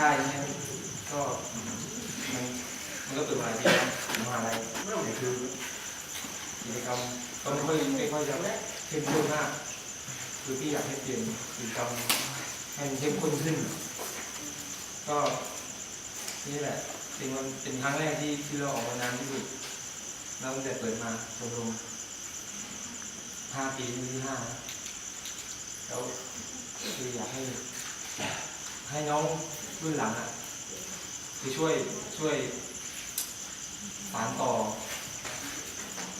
ค่ายนี่ยก็มันมันก็เปิดมาหลายปีแล้มหาลัยแต่คือกิจกรรมก็ไม่ค่อยไม่ค่อยจะเข้มข้นมากคือพี่อยากให้เปลี่ยนกิจกรรมให้มันเข้มข้นขึ้น ก็นี่แหละเป็นวันเป็นครั้งแรกที่ที่เราออกมานานที่สุดแล้วตั้งแต่เปิดมาชมรมห้าปีที่ห้าแล้วคืออยากให้ให้น้อง รุ่นหลังอะคือช่วยช่วยสานต่อ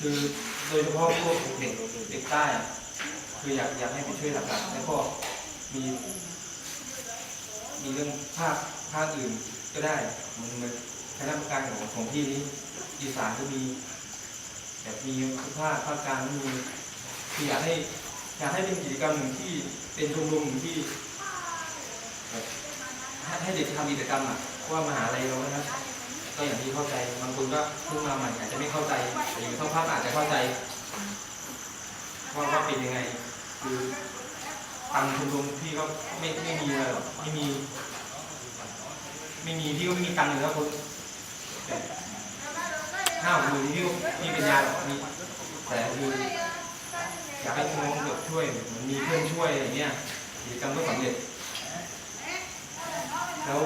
คือโดยเฉพาะพวกเด็กเด็กใต้อะคืออยากอยากให้ไปช่วยหลักๆแล้วก็มี มีเรื่องภาคภาคอื่นก็ได้เหมันเหมันคณะกรรมการของของพี่นี้อีสานก็มีแบบมีภาคภาคกลางก็มีคืออยากให้อยากให้เป็นกิจกรรมหนึ่งที่เป็นชมรมหนึ่งที่แบบ ให้เด็กทำกิจกรรมอะว่ามหาลัยเรานะก็อย่างที่เข้าใจบางคนก็เพิ่งมาใหม่อาจจะไม่เข้าใจแต่อยู่ท่องภาคอาจจะเข้าใจว่าว่าเป็นยังไง คือตังค์ชมรมพี่ก็ไม่ไม่มีเลยหรอกไม่มี ไม่มีพี่ก็ไม่มีตังค์เลยครับคนแต่ห้าหมื่นพี่ก็มีเป็นยาหรอกมีแต่คืออยากให้น้องแบบช่วยเหมือนมีเพื่อนช่วยอะไรเงี้ยกิจกรรมก็สำเร็จ แล้ว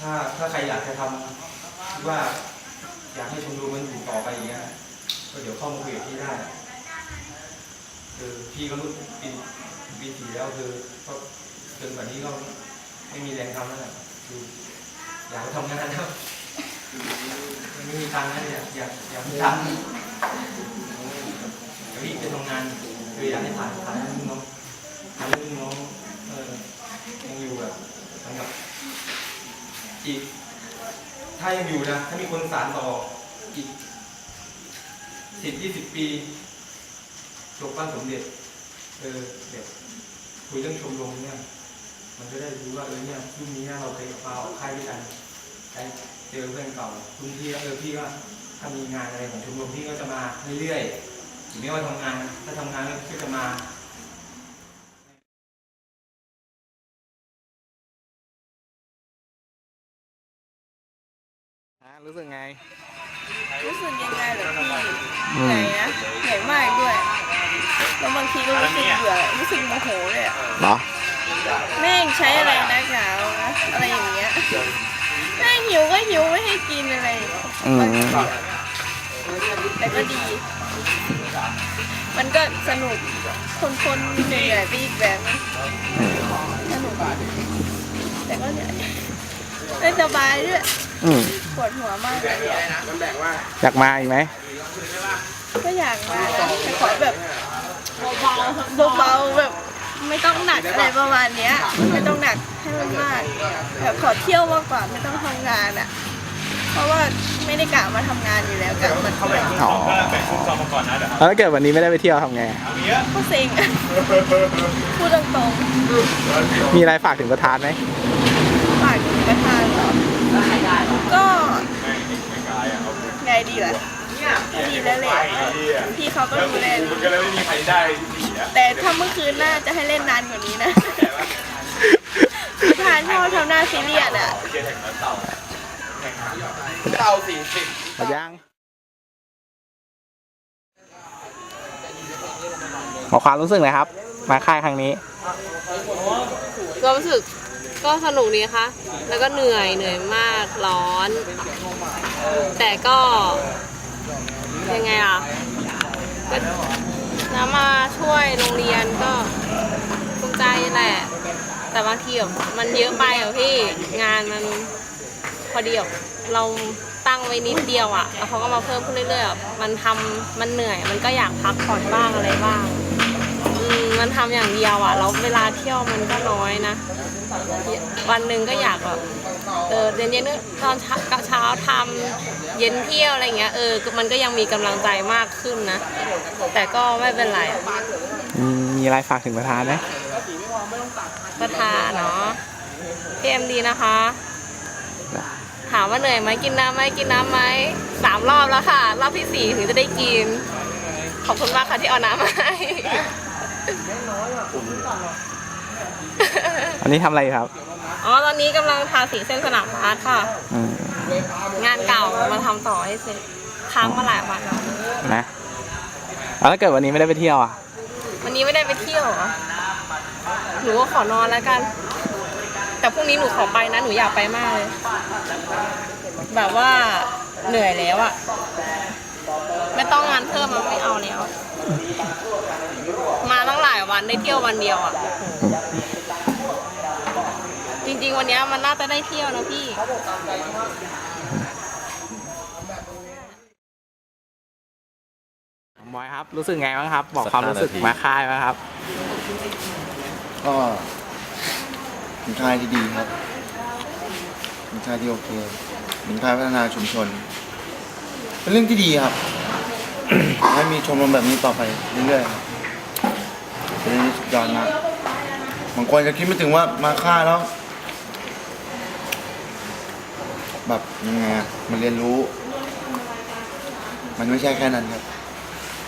ถ้าถ้าใครอยากจะทำว่า อยากให้ชมรมมันอยู่ต่อไปอย่างเงี้ยก็เดี๋ยวเข้ามาคุยกับพี่ได้คือพี่ก็รุ่นปีปีสี่แล้วคือก็จนกว่านี้ก็ไม่มีแรงทำแล้วแหละคืออยากทำงานแล้วมันไม่มีตังค์แล้วเนี่ยอยากอยากไปทำอยากรีบไปทำงานคืออยากให้ผ่านผ่านน้องผ่านรุ่นน้องอยู่แบบเหมือนกับ อีก ถ้ายังอยู่นะ ถ้ามีคนสานต่ออีกสิบยี่สิบปีจบบ้านสมเด็จ เออเด็กคุยเรื่องชมรมเนี่ย มันจะได้รู้ว่าเออเนี่ยรุ่นนี้นะเราเคยกับเราค่ายด้วยกันได้เจอเพื่อนเก่ารุ่นพี่แล้วเออพี่ก็ถ้ามีงานอะไรของชมรมพี่ก็จะมาเรื่อยๆถึงแม้ว่าทำงาน ถ้าทำงานก็จะมา รู้สึกไง รู้สึกยังไงเหรอพี่อืมเหนื่อยนะเหนื่อยมากด้วยแล้วบางทีก็รู้สึกเบื่อรู้สึกโมโหเลยอะเหรอแม่งใช้อะไรนักหนาวะอะไรอย่างเงี้ยแม่งหิวก็หิวไม่ให้กินอะไรอย่างเงี้ยอืมแต่ก็ดี มันก็สนุกคนคนๆเหนื่อยๆไปอีกแบบนึงสนุกแต่ก็เหนื่อยไม่สบายด้วย อืม ปวดหัวมากเลยอะอยากมาอีกไหม ก็อยากมานะแต่ขอแบบเบาๆเบาๆแบบไม่ต้องหนักอะไรประมาณเนี้ย ไม่ต้องหนักให้มันมากแบบขอเที่ยวมากกว่าไม่ต้องทำงานอะ เพราะว่าไม่ได้กะมาทำงานอยู่แล้วกะมาเที่ยวอ๋อแล้วถ้าเกิดวันนี้ไม่ได้ไปเที่ยวทำไง ก็เซ็งอะพูดตรงมีอะไรฝากถึงประธานไหม ๆฝากถึงประธานเหรอ ก็ไงดีล่ะก็ดีแล้วแหละพี่เขาก็ดูแลดีก็เลยไม่มีใครได้ดีอะแต่ถ้าเมื่อคืนน่าจะให้เล่นนานกว่านี้นะประธานชอบทำหน้าซีเรียสอะโอเคแข่งนั้นเต่าแข่งเต่าสี่สิบหมดยังขอความรู้สึกหน่อยครับ มาค่ายครั้งนี้ก็รู้สึก ก็สนุกดีค่ะแล้วก็เหนื่อยเหนื่อยมากร้อน แต่ก็ยังไงอะก็น้ำมาช่วยโรงเรียนก็ภูมิใจแหละ แต่บางทีแบบมันเยอะไปอะพี่งานมันพอดีแบบเราตั้งไว้นิดเดียวอะแล้วเขาก็มาเพิ่มขึ้นเรื่อยๆอะมันทำมันเหนื่อย มันก็อยากพักผ่อนบ้างอะไรบ้าง มมันทำอย่างเดียวอะแล้วเวลาเที่ยวมันก็น้อยนะ วันหนึ่งก็อยากแบบเออเย็นเย็นๆตอนเช้าเช้าทำเย็นเที่ยวอะไรเงี้ยเออมันก็ยังมีกำลังใจมากขึ้นนะ แต่ก็ไม่เป็นไรอืมมีอะไรฝากถึงประธานไหมประธานเนาะพีเอ็มดีนะคะ ถามว่าเหนื่อยไหมกินน้ำไหมกินน้ำไหมสามรอบแล้วค่ะ รอบที่สี่ถึงจะได้กิน ขอบคุณมากค่ะที่เอาน้ำมาให้ อันนี้ทำอะไรอยู่ครับออ๋อ ตอนนี้กำลังทาสีเส้นสนามบาสค่ะ อืมงานเก่ามาทำต่อให้เสร็จค้างมาหลายวันแล้วนะแล้วถ้าเกิดวันนี้ไม่ได้ไปเที่ยวอะ วันนี้ไม่ได้ไปเที่ยวเหรอหนูก็ขอนอนแล้วกัน แต่พรุ่งนี้หนูขอไปนะ หนูอยากไปมากเลย แบบว่าเหนื่อยแล้วอะไม่ต้องงานเพิ่มมันไม่เอาแล้วมาตั้งหลาย วันได้เที่ยววันเดียวอะจริง ๆ วันเนี้ยมันน่าจะได้เที่ยวนะพี่บอยครับ รู้สึกไงบ้างครับ บอกความรู้สึกมาค่ายไหมครับ ก็เป็นค่ายที่ดีครับเป็นค่ายที่โอเคเป็นค่ายพัฒนาชุมชน เป็นเรื่องที่ดีครับ ให้มีชมรมแบบนี้ต่อไปเรื่อยๆครับเป็ นี่สุดยอดมากบางคนจะคิดไม่ถึงว่ามาค่าแล้ว แบบยังไงอะมันเรียนรู้ มันไม่ใช่แค่นั้นครับ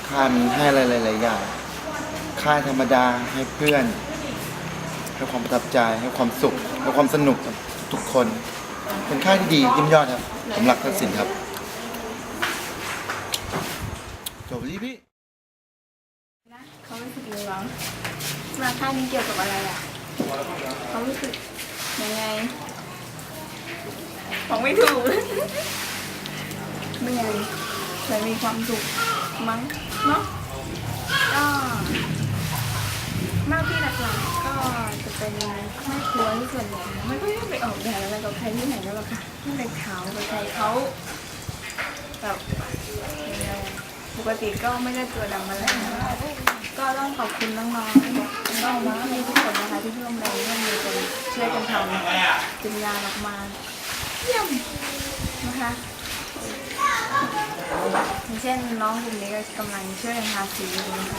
ค่ามันให้อะไรหลายๆอย่างค่าธรรมดาให้เพื่อนให้ความประทับใจให้ความสุขให้ความสนุกกับทุกคน เป็นค่าที่ดีเยิ่ยมยอดครับผมรักทักษิณครับจบรีพี่ เขารู้สึกยังไงมาค่ายนี้เกี่ยวกับอะไรอะเขารู้สึกยังไงบอกไม่ถูกเหนื่อยแต่มีความสุขมั้งเนาะก็หน้าที่หลักๆก็จะเป็นแม่ครัวที่ส่วนใหญ่นะไม่ค่อยได้ไปออกแบบอะไรกับใครที่ไหนแล้วหรอกค่ะไม่ไปขาวกับใครเขาแบบยังไงอะปกติก็ไม่ได้ตัวดำมาแล้ว ก็ต้องขอบคุณน้องๆน้องๆทุกคนนะคะที่ร่วมแรงร่วมมือกันช่วยกันทำจนงานออกมาเยี่ยมนะคะอย่างเช่นน้องกลุ่มนี้ก็กำลังช่วยกันทาสีอยู่นะคะ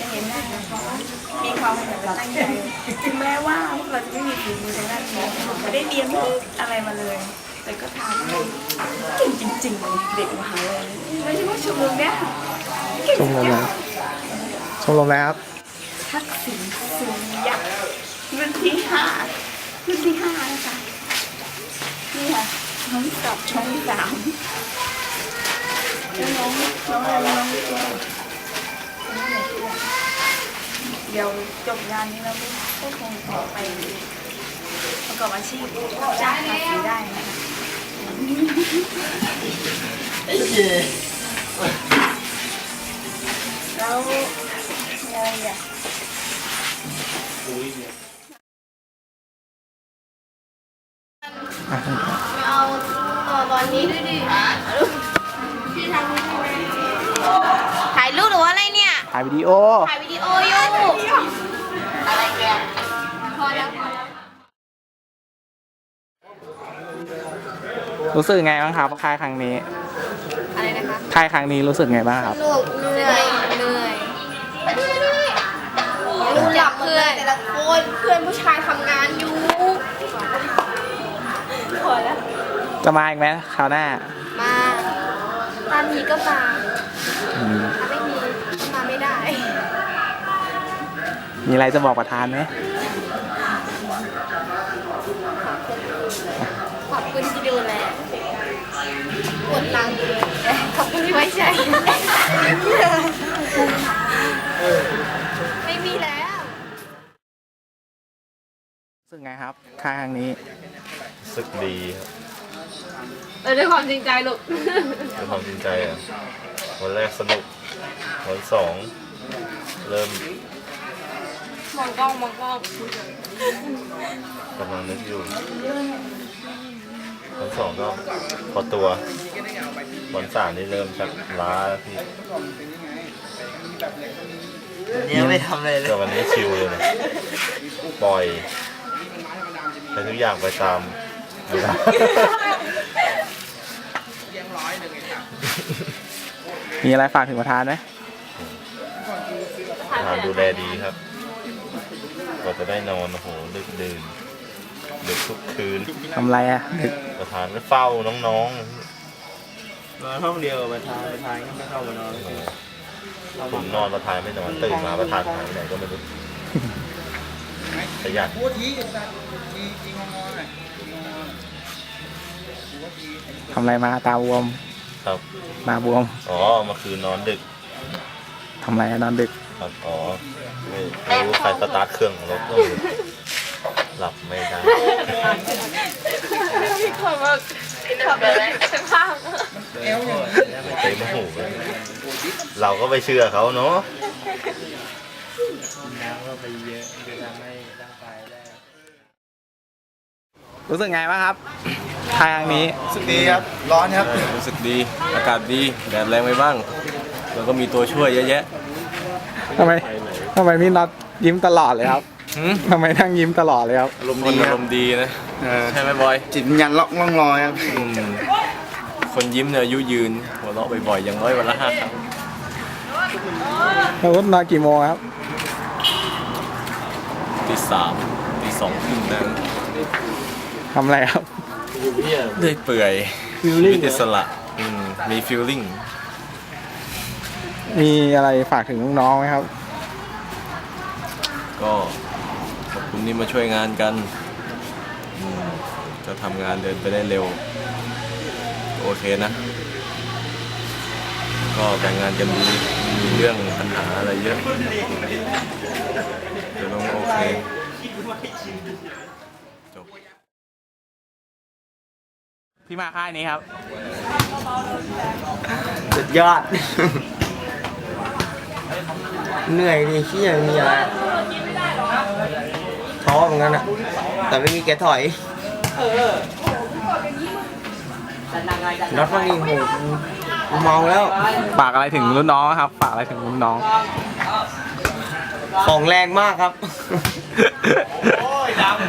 จะเห็นได้มีความตั้งใจถึงแม้ว่าพวกเราจะไม่มีฝีมือทางด้านนี้ไม่ได้เรียนอะไรมาเลย แต่ก็ทำเก่งจริง ๆ เด็กมหาลัยโดยเฉพาะชมรมเนี้ย ชมรมอะไรชมรมอะไรครับทักษิณสุริยะรุ่นที่ห้ารุ่นที่ห้านะคะนี่ค่ะน้องกับช่องสามแล้วน้องน้องอะไรน้องตัวเดี๋ยวจบงานนี้แล้วก็คงขอไปประกอบอาชีพจ้างทาสีได้นะคะ แล้วมีอะไรอะไม่เอาตอตอนนี้ด้วยดิพี่ทำถ่ายรูปหรือว่าอะไรเนี่ย ถ่ายวิดีโอ ถ่ายวิดีโออยู่อะไรแกพอแล้วพอแล้วรู้สึกไงบ้างครับค่ายครั้งนี้ อะไรนะคะค่ายครั้งนี้รู้สึกไงบ้างครับ สนุก จักเพื่อนแต่ละคนเพื่อนผู้ชายทำงานอยู่พอแล้วจะมาอีกไหมคราวหน้า มาตามนี้ก็มาอืมถ้าไม่มีก็มาไม่ได้ มีอะไรจะบอกประธานไหมขอบคุณที่ดูแล ไงครับ ค่ายครั้งนี้ รู้สึกดีครับเออด้วยความจริงใจลูกด้วยความจริงใจอะวันแรกสนุก วันสองเริ่มมองกล้องมองกล้องกำลังนึกอยู่วันสองก็พอตัว วันสามนี่เริ่มชักล้าแล้วพี่ยังไม่ทำอะไรเลยแต่วันนี้ชิลเลยนะปล่อย ให้ทุกอย่างไปตามเวลามีอะไรฝากถึงประธานไหมทานดูแลดีครับกว่าจะได้นอนโอ้โหดึกดื่นดึกทุกคืนทำอะไรอะดึกประธานก็เฝ้าน้องนอนห้องเดียวกับประธานประธานก็ไม่เข้ามานอนๆผมนอนประธานไม่นอนตื่นมาประธานหายไปไหนก็ไม่รู้ ขยันพูดทีสัตว์ทีทีงงๆหน่อยทีงงๆหน่อยทำอะไรมาตาบวมครับตาบวม อ๋อเมื่อคืนนอนดึกทำอะไรอะนอนดึกครับอ๋อไม่ไม่รู้ใครสตาร์ทเครื่องรถก็เลยหลับไม่ได้มีคนมาขับรถข้างเต็มหูเลยเราก็ไปเชื่อเขาเนาะ น้ำก็ไปเยอะจะทำให้ร่างกายได้ รู้สึกไงบ้างครับ ทางนี้ รู้สึกดีครับ ร้อนครับ รู้สึกดี อากาศดี แดดแรงไปบ้าง แล้วก็มีตัวช่วยเยอะแยะทำไมทำไมพี่น็อตยิ้มตลอดเลยครับหืมทำไมนั่งยิ้มตลอดเลยครับอารมณ์ดีดีครับอารมณ์ดีนะเออใช่ไหมบอย จิตวิญญาณล่องล่องลอยครับอืมคนยิ้มเนี่ยอายุยืน หัวเราะบ่อยๆ อย่างน้อยวันละห้าครั้งแล้วนอนกี่โมงครับ ตีสามตีสองครึ่งนั้นทำอะไรครับ เรื่อยเปื่อยชีวิตอิสระอืมมีฟีลลิ่งมีอะไรฝากถึงน้องๆไหมครับ ก็ขอบคุณที่มาช่วยงานกันอืมจะทำงานเดินไปได้เร็ว โอเคนะ ก็แบ่งงานกันดีไม่มีเรื่องปัญหาอะไรเยอะเดี๋ยวลงโอเคจบ ที่มาค่ายนี้ครับ สุดยอด เหนื่อยดิขี้ยังมีอะไรท้อเหมือนกันอะแต่ไม่มีแกถอยรถบางทีโหกูเมาแล้วฝากอะไรถึงรุ่นน้องครับ ฝากอะไรถึงรุ่นน้อง ของแรงมากครับ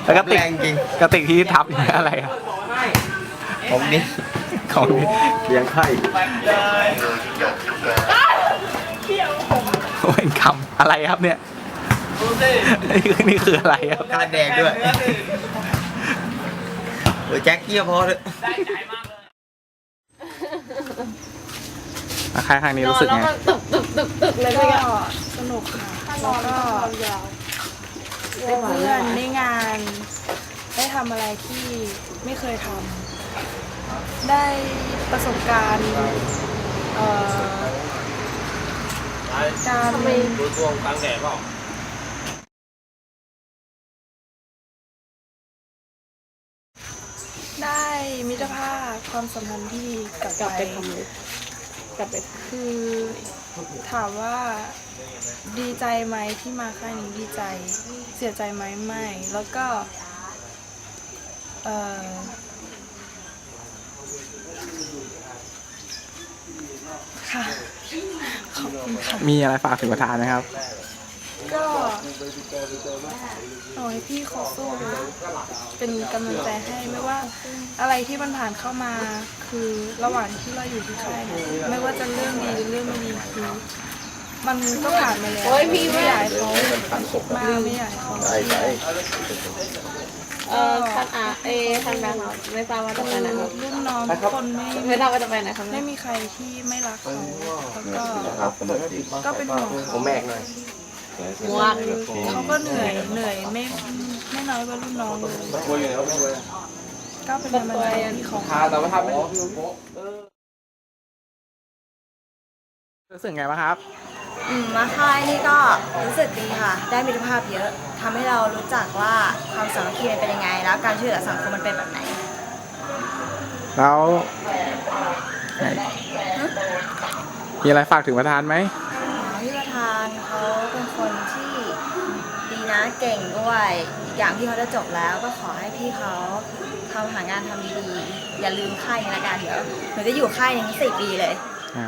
แล้วก็ติกแรงจริง กระติกที่ทับอยู่เนี่ยอะไรครับ ผมนี่ของนี่เลี้ยงไข่เป็นคำอะไรครับเนี่ยนี่คือนี่คืออะไรครับกาแดงด้วยโอ้ยแจ็คเกี้ยพอเลยมาค่ายครั้งนี้รู้สึกแล้วไงมันตึกตึกตึกตึกเลยก็ไปกันสนุกค่ะแล้วก็ได้เพื่อนได้งาน ได้ทำอะไรที่ไม่เคยทำได้ประสบการณ์เอ่อการดูดวงกลางแดดเปล่าได้มิตรภาพความสัมพันธ์ที่กลับกลับไปไปทำเลยกลับไปคือถามว่าดีใจไหมที่มาค่ายนี้ดีใจ เสียใจไหมไม่ แล้วก็ เอ่อค่ะ ขอบคุณค่ะ มีอะไรฝากถึงประธานไหมครับ ก็ขอให้พี่เขาสู้เป็นกำลังใจให้ไม่ว่าอะไรที่มันผ่านเข้ามา คือระหว่างที่เราอยู่ที่ค่ายเนี่ยไม่ว่าจะเรื่องดีหรือเรื่องไม่ดีคือมันก็ผ่านมาแล้วไม่อยากให้เขาคิดมากไม่อยากให้เขา เครียดเออท่านอาเอท่านแบงค์ครับไม่ทราบว่าจะไปไหนครับรุ่นน้องทุกคนไม่ไม่ทราบว่าจะไปไหนครับไม่มีใครที่ไม่รักเขาแล้วก็ก็เป็นห่วงเขาผมแมกหน่อยหมวกเขาก็เหนื่อยเหนื่อยไม่ไม่น้อยกว่ารุ่นน้องเลยก็เป็นกำลังใจที่เขารู้สึกไงบ้างครับ อืมมาค่ายนี่ก็รู้สึกดีค่ะ ได้มิตรภาพเยอะ ทำให้เรารู้จักว่าความสามัคคีมันเป็นยังไง แล้วการช่วยเหลือสังคมมันเป็นแบบไหน แล้วไหนมีอะไรฝากถึงประธานไหมพี่ประธานเขาเป็นคนที่ดีนะเก่งด้วยอีกอย่างพี่เขาจะจบแล้วก็ขอให้พี่เขาทำหางานทำดีๆอย่าลืมค่ายนี้ละกันเดี๋ยวหนูจะอยู่ค่ายนี้สี่ปีเลยอ่า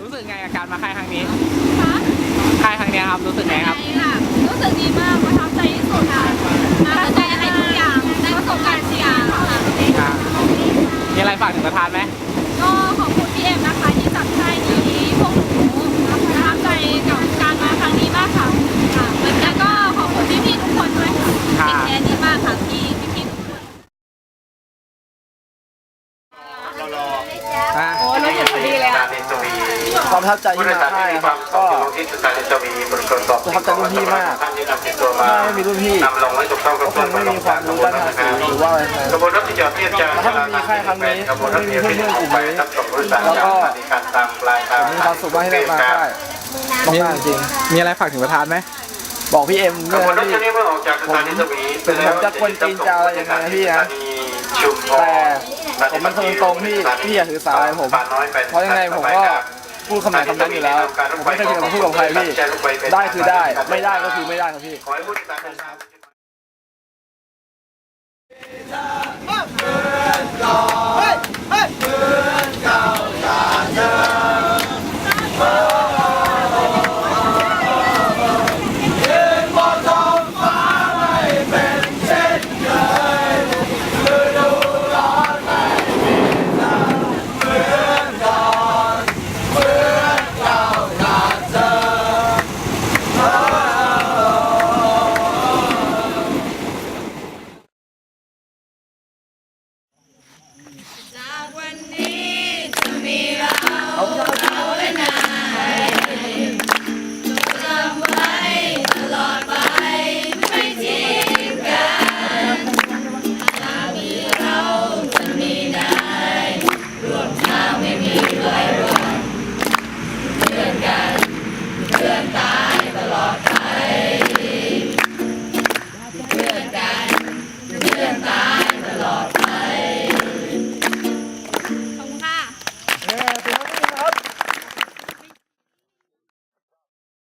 รู้สึกไงกับการมาค่ายครั้งนี้ ค่ายครั้งนี้ครับ รู้สึกไงครับรู้สึกดีมากประทับใจที่สุดค่ะประทับใจในทุกอย่างได้ประสบการณ์ทุกอย่างค่ะอ่ามีอะไรฝากถึงประธานไหมก็ขอบคุณพี่เอ็มนะคะที่จัดค่ายนี้พวกหนูประทับใจกับการมาครั้งนี้มากค่ะค่ะแล้วก็ขอบคุณพี่ๆทุกคนด้วยค่ะค่ะเป็นแอนดีมากค่ะพี่พี่ๆทุ ประทับใจที่มาค่ายนะครับก็ประทับใจรุ่นพี่มากไม่มีรุ่นพี่ก็คงไม่มีความรู้ด้านทางสีหรือว่าอะไรนะแล้วถ้ามันมีค่ายครั้งนี้ไม่มีเพื่อนๆกลุ่มนี้แล้วก็ผมมีความสุขมากที่ได้มาค่ายมีมากจริงมีอะไรฝากถึงประธานไหมบอกพี่เอ็มด้วยนะพี่ผมถึงผมจะคนจีนจะอะไรยังไงพี่นะแต่ผมเป็นคนตรงๆพี่พี่อย่าถือสาอะไรผม เพราะยังไงผมก็ พูดคำไหนคำนั้นอยู่แล้วผมไม่เคยคิดจะพูดกับใครพี่ได้คือได้ไม่ได้ก็คือไม่ได้ครับพี่จากวันนี้จะมีเรา